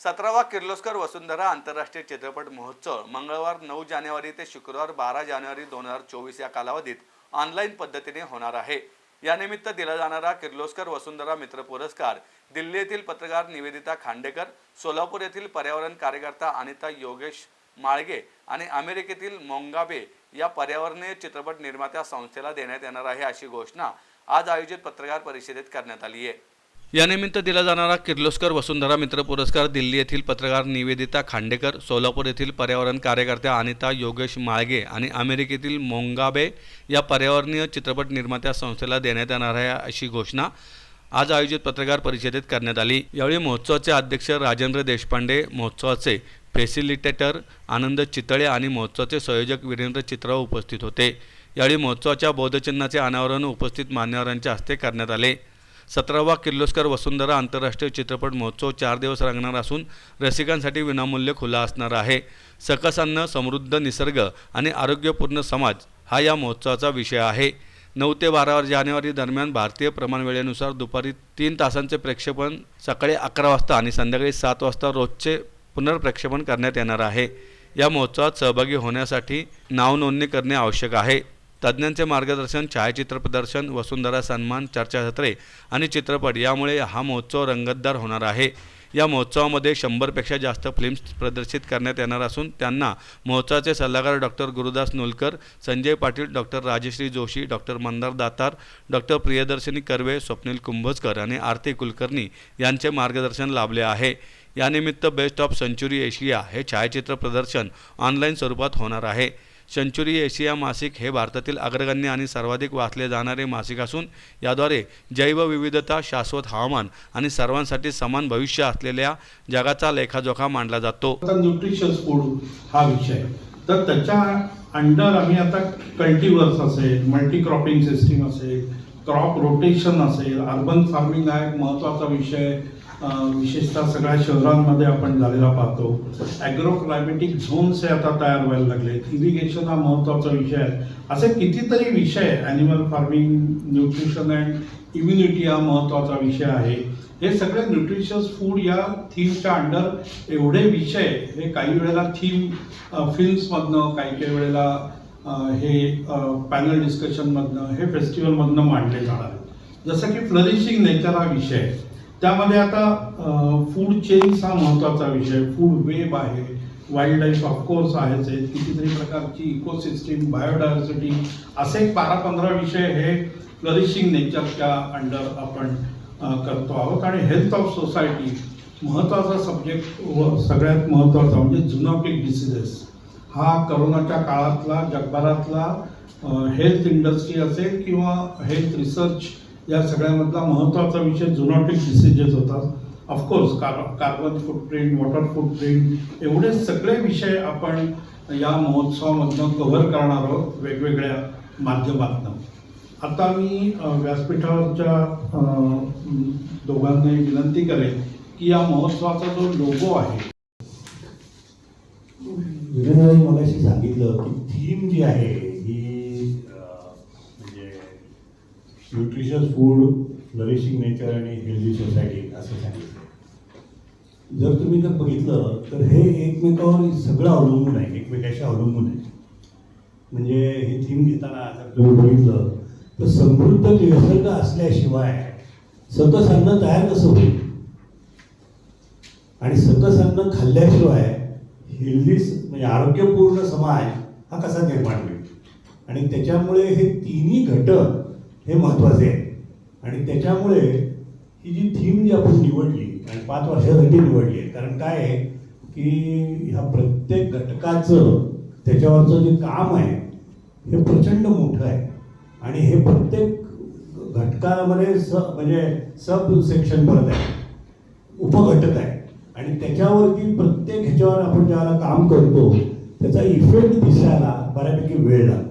सतरावा किर्लोस्कर वसुंधरा आंतरराष्ट्रीय चित्रपट महोत्सव मंगळवार नऊ जानेवारी ते शुक्रवार बारा जानेवारी दोन हजार चोवीस या कालावधीत ऑनलाईन पद्धतीने होणार आहे. यानिमित्त दिला जाणारा किर्लोस्कर वसुंधरा मित्र पुरस्कार दिल्ली येथील पत्रकार निवेदिता खांडेकर सोलापूर येथील पर्यावरण कार्यकर्ता अनिता योगेश माळगे आणि अमेरिकेतील मोंगाबे या पर्यावरणीय चित्रपट निर्मात्या संस्थेला देण्यात येणार आहे अशी घोषणा आज आयोजित पत्रकार परिषदेत करण्यात आली आहे. यानिमित्त दिला जाणारा किर्लोस्कर वसुंधरा मित्र पुरस्कार दिल्ली येथील पत्रकार निवेदिता खांडेकर सोलापूर येथील पर्यावरण कार्यकर्त्या अनिता योगेश माळगे आणि अमेरिकेतील मोंगाबे या पर्यावरणीय चित्रपट निर्मात्या संस्थेला देण्यात येणार आहे अशी घोषणा आज आयोजित पत्रकार परिषदेत करण्यात आली. यावेळी महोत्सवाचे अध्यक्ष राजेंद्र देशपांडे महोत्सवाचे फॅसिलिटेटर आनंद चितळे आणि महोत्सवाचे संयोजक वीरेंद्र चित्राव उपस्थित होते. यावेळी महोत्सवाच्या बौद्धचिन्हाचे अनावरण उपस्थित मान्यवरांच्या हस्ते करण्यात आले. सतरावा किर्लोस्कर वसुंधरा आंतरराष्ट्रीय चित्रपट महोत्सव चार दिवस रंगणार असून रसिकांसाठी विनामूल्य खुला असणार आहे. सकस अन्न समृद्ध निसर्ग आणि आरोग्यपूर्ण समाज हा या महोत्सवाचा विषय आहे. नऊ ते बारा जानेवारी दरम्यान भारतीय प्रमाण वेळेनुसार दुपारी तीन तासांचे प्रक्षेपण सकाळी अकरा वाजता आणि संध्याकाळी सात वाजता रोजचे पुनर्प्रक्षेपण करण्यात येणार आहे. या महोत्सवात सहभागी होण्यासाठी नावनोंदणी करणे आवश्यक आहे. तज्ज्ञांचे मार्गदर्शन छायाचित्र प्रदर्शन वसुंधरा सन्मान चर्चासत्रे आणि चित्रपट यामुळे हा महोत्सव रंगतदार होणार आहे. या महोत्सवामध्ये शंभरपेक्षा जास्त फिल्म्स प्रदर्शित करण्यात येणार असून त्यांना महोत्सवाचे सल्लागार doctor Gurudas Nolkar Sanjay Patil doctor Rajshree Joshi doctor Mandar Datar doctor Priyadarshini Karve Swapnil Kumbhojkar आणि आरती कुलकर्णी यांचे मार्गदर्शन लाभले आहे. यानिमित्त बेस्ट ऑफ सेंचुरी एशिया हे छायाचित्र प्रदर्शन ऑनलाईन स्वरूपात होणार आहे. सेंचुरी एशिया मासिक हे भारतातील अग्रगण्य आणि सर्वाधिक वाचले जाणारे मासिक असून याद्वारे जैवविविधता शाश्वत हवामान आणि सर्वांसाठी समान भविष्य असलेल्या जगाचा लेखाजोखा मांडला जातो. न्यूट्रिशियस फूड हा विषय. तर त्याच्या अंडर आम्ही आता कल्टिवर्स असेल मल्टी क्रॉपिंग सिस्टीम असेल क्रॉप रोटेशन असेल अर्बन फार्मिंग हा एक महत्त्वाचा विषय. विशेषतः सगळ्या शहरांमध्ये आपण झालेला पाहतो. ॲग्रो क्लायमेटिक झोन्स हे आता तयार व्हायला लागले. इरिगेशन हा महत्त्वाचा विषय आहे. असे कितीतरी विषय animal farming nutrition and immunity हा महत्त्वाचा विषय आहे. हे सगळे न्यूट्रिशियस फूड या थीमच्या अंडर एवढे विषय हे काही वेळेला थीम फिल्म्समधनं काही काही वेळेला हे पॅनल डिस्कशनमधनं हे फेस्टिवलमधनं मांडले जाणार जसं की फ्लरिशिंग नेचर हा विषय आहे. त्यामध्ये आता फूड चेन्स हा महत्त्वाचा विषय. फूड वेब आहे वाईल्ड लाईफ ऑफकोर्स आहेच आहेत कितीतरी प्रकारची इकोसिस्टीम बायोडायव्हर्सिटी असे एक बारा पंधरा विषय हे फ्लरिशिंग नेचरच्या अंडर आपण करतो आहोत. आणि हेल्थ ऑफ सोसायटी महत्त्वाचा सब्जेक्ट व सगळ्यात महत्त्वाचा म्हणजे झुनॉटिक डिसिजेस हा करोनाच्या काळातला जगभरातला हेल्थ इंडस्ट्री असेल किंवा हेल्थ रिसर्च या सगळ्यामधला महत्त्वाचा विषय झुनॉटिक डिसिजेस होता. Of course car carbon footprint water footprint एवढे सगळे विषय आपण या महोत्सवामधनं कव्हर करणार आहोत वेगवेगळ्या माध्यमातनं. आता मी व्यासपीठावरच्या दोघांनाही विनंती करेन की या महोत्सवाचा जो लोगो आहे विरेंद्रने मगाशी सांगितलं की थीम जी आहे न्यूट्रिशियस फूड नरिशिंग नेचर आणि हेल्दी सोसायटी असं सांगितलं. जर तुम्ही जर बघितलं तर हे एकमेकावर सगळं अवलंबून आहे एकमेकाशी अवलंबून आहे. म्हणजे हे थीम घेताना जर तुम्ही बघितलं तर समृद्ध निसर्ग असल्याशिवाय सकस अन्न तयार कसं होईल? आणि सकस अन्न खाल्ल्याशिवाय हेल्दी म्हणजे आरोग्यपूर्ण समाज हा कसा निर्माण होईल? आणि त्याच्यामुळे हे तिन्ही घटक हे महत्त्वाचे आहे. आणि त्याच्यामुळे ही जी थीम जी आपण निवडली आणि पाच वर्षासाठी निवडली आहे कारण काय आहे की ह्या प्रत्येक घटकाचं त्याच्यावरचं जे काम आहे हे प्रचंड मोठं आहे. आणि हे प्रत्येक घटकामध्ये स म्हणजे सब सेक्शन परत आहे. उपघटक आहे. आणि त्याच्यावरती प्रत्येक ह्याच्यावर आपण ज्यावेळेला काम करतो त्याचा इफेक्ट दिसायला बऱ्यापैकी वेळ लागतो.